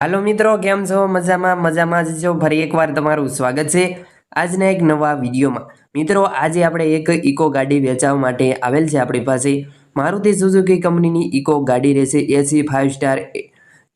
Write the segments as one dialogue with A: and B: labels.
A: હાલો મિત્રો, કેમ છો? મજામાં? મજામાં જ છો? ફરી એકવાર તમારું સ્વાગત છે આજના એક નવા વિડીયોમાં. મિત્રો, આજે આપણે એક ઇકો ગાડી વેચાવા માટે આવેલ છે આપણી પાસે. મારુતિ સુઝુકી કંપનીની ઇકો ગાડી રહેશે. એસી ફાઇવ સ્ટાર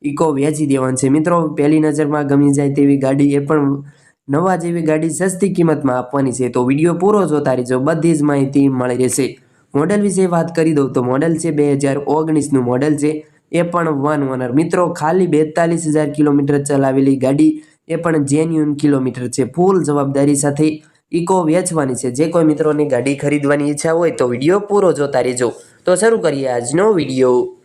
A: ઇકો વેચી દેવાનું છે. મિત્રો, પહેલી નજરમાં ગમી જાય તેવી ગાડી એ પણ નવા જેવી ગાડી સસ્તી કિંમતમાં આપવાની છે. તો વીડિયો પૂરો જોતા રહેજો. બધી જ માહિતી મળી રહેશે. મોડલ વિશે વાત કરી દઉં તો મોડલ છે બે હજાર ઓગણીસનું મોડલ છે. એ પણ વન ઓનર. મિત્રો, ખાલી બેતાલીસ હજાર કિલોમીટર ચલાવેલી ગાડી એ પણ જેન્યુન કિલોમીટર છે. ફૂલ જવાબદારી સાથે ઇકો વેચવાની છે. જે કોઈ મિત્રોની ગાડી ખરીદવાની ઈચ્છા હોય તો વીડિયો પૂરો જોતા રહેજો. તો શરૂ કરીએ આજનો વીડિયો.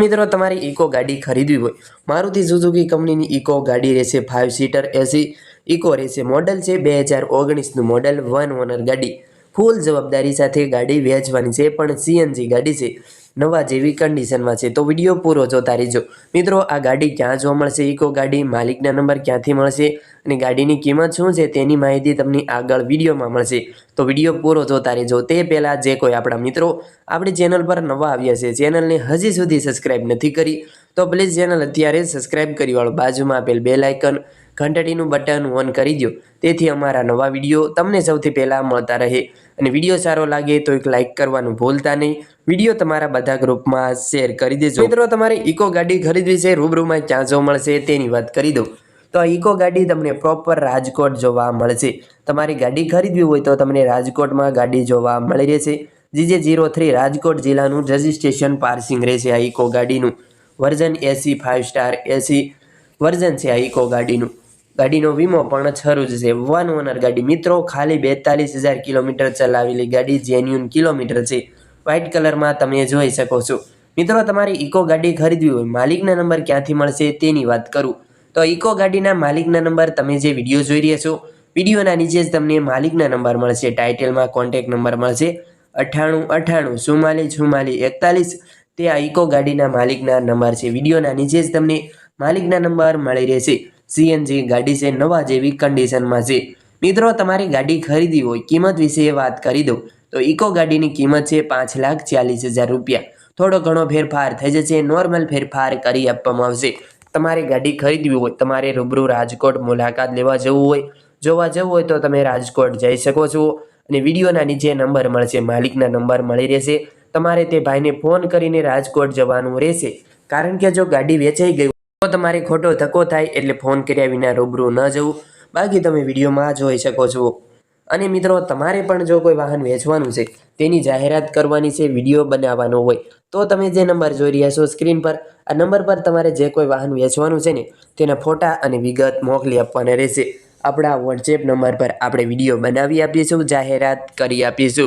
A: મિત્રો, તમારી ઇકો ગાડી ખરીદવી હોય. મારુતિ સુઝુકી કંપનીની ઇકો ગાડી રહેશે. Five seater AC. ઇકો રેસે મોડલ છે બે હજાર ઓગણીસનું મોડલ વન ઓનર ગાડી. ફૂલ જવાબદારી સાથે ગાડી વેચવાની છે, પણ સીએનજી ગાડી છે. નવા જેવી કન્ડિશનમાં છે. તો વીડિયો પૂરો જોતા રહેજો. મિત્રો, આ ગાડી ક્યાં જોવા મળશે? ઇકો ગાડી માલિકના નંબર ક્યાંથી મળશે? અને ગાડીની કિંમત શું છે? તેની માહિતી તમને આગળ વિડીયોમાં મળશે. તો વીડિયો પૂરો જોતા રહેજો. તે પહેલાં જે કોઈ આપણા મિત્રો આપણી ચેનલ પર નવા આવ્યા છે, ચેનલને હજી સુધી સબસ્ક્રાઈબ નથી કરી, તો પ્લીઝ ચેનલ અત્યારે સબસ્ક્રાઈબ કરી વાળો બાજુમાં આપેલ બે લાઇકન ઘંટડીનું બટન ઓન કરી દો તેથી અમારા નવા વીડિયો તમને સૌથી પહેલાં મળતા રહે. અને વીડિયો સારો લાગે તો એક લાઇક કરવાનું ભૂલતા નહીં. વીડિયો તમારા બધા ગ્રુપમાં શેર કરી દેજો. મિત્રો, તમારે ઇકો ગાડી ખરીદવી છે, રૂબરૂમાં ક્યાં જોવા મળશે તેની વાત કરી દઉં. તો આ ઇકો ગાડી તમને પ્રોપર રાજકોટ જોવા મળશે. તમારી ગાડી ખરીદવી હોય તો તમને રાજકોટમાં ગાડી જોવા મળી રહેશે. જીજે જીરો થ્રી રાજકોટ જિલ્લાનું રજિસ્ટ્રેશન પાર્સિંગ રહેશે આ ઇકો ગાડીનું. Version AC five star AC. Version છે આ ઇકો ગાડીનું. ગાડીનો વીમો પણ જ છે. વન ઓનર ગાડી. મિત્રો, ખાલી બેતાલીસ હજાર કિલોમીટર ચલાવેલી ગાડી જેન્યુન કિલોમીટર છે. વ્હાઇટ કલરમાં તમે જોઈ શકો છો. મિત્રો, તમારી ઇકો ગાડી ખરીદવી હોય, માલિકના નંબર ક્યાંથી મળશે તેની વાત કરું. તો ઇકો ગાડીના માલિકના નંબર તમે જે વીડિયો જોઈ રહ્યા છો, વિડીયોના નીચે જ તમને માલિકના નંબર મળશે. ટાઇટલમાં કોન્ટેક નંબર મળશે. અઠ્ઠાણું અઠ્ઠાણું ચુમ્માલીસ ચુમ્માલીસ એકતાલીસ, તે આ ઇકો ગાડીના માલિકના નંબર છે. વિડીયોના નીચે જ તમને માલિકના નંબર મળી રહેશે. સીએનજી ગાડી છે, નવા જેવી કન્ડિશનમાં છે. મિત્રો, તમારી ગાડી ખરીદી હોય, કિંમત વિશે વાત કરી દઉં. તો ઇકો ગાડીની કિંમત છે પાંચ લાખ ચાલીસ હજાર રૂપિયા. થોડો ઘણો ફેરફાર થઈ જશે નોર્મલ ફેરફાર કરી આપવામાં આવશે. તમારે ગાડી ખરીદવી હોય, તમારે રૂબરૂ રાજકોટ મુલાકાત લેવા જવું હોય, જોવા જવું હોય તો તમે રાજકોટ જઈ શકો છો. અને વિડીયોના નીચે નંબર મળશે, માલિકના નંબર મળી રહેશે. તમારે તે ભાઈને ફોન કરીને રાજકોટ જવાનું રહેશે. કારણ કે જો ગાડી વેચાઈ ગઈ તમારે ખોટો ધક્કો થાય એટલે ફોન કર્યા વિના રૂબરૂ ન જવું. બાકી તમે વિડીયોમાં જોઈ શકો છો. અને મિત્રો, તમારે પણ જો કોઈ વાહન વેચવાનું છે, તેની જાહેરાત કરવાની છે, વીડિયો બનાવવાનો હોય, તો તમે જે નંબર જોઈ રહ્યા છો સ્ક્રીન પર, આ નંબર પર તમારે જે કોઈ વાહન વેચવાનું છે ને, તેના ફોટા અને વિગત મોકલી આપવાના રહેશે. આપણા વોટ્સએપ નંબર પર આપણે વીડિયો બનાવી આપીશું, જાહેરાત કરી આપીશું.